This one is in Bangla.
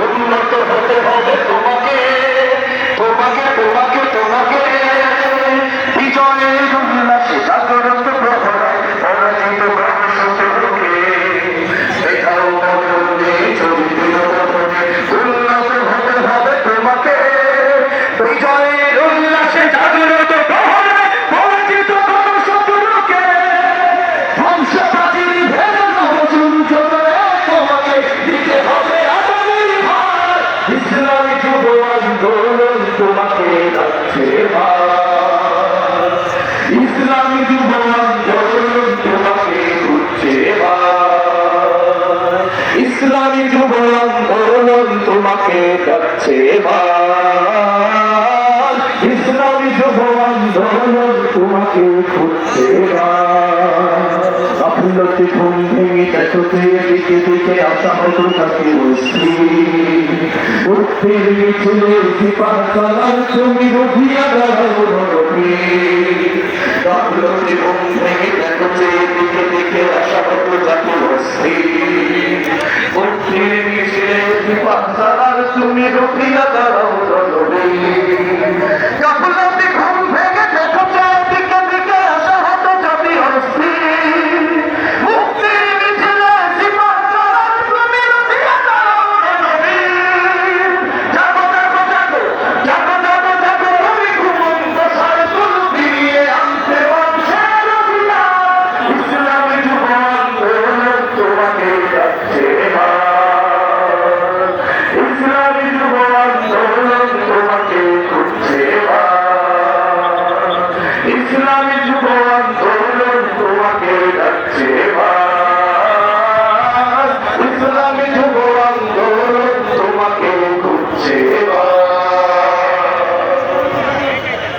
অন্যত হতে হবে। ইসলামী যুব আন্দোলন তোমাকে কাছে ইসলামী যুব আন্দোলন তোমাকে খুঁজছে গাফিলতি ঘুম ভেঙে দেখো দিকে দিকে আসা হতো তাকে উঠতে মিছিলে সিপাহ সালাম তুমি রুধিয়া সিপাহ সালাম তুমি রুধিয়া দাঁড়াও নবী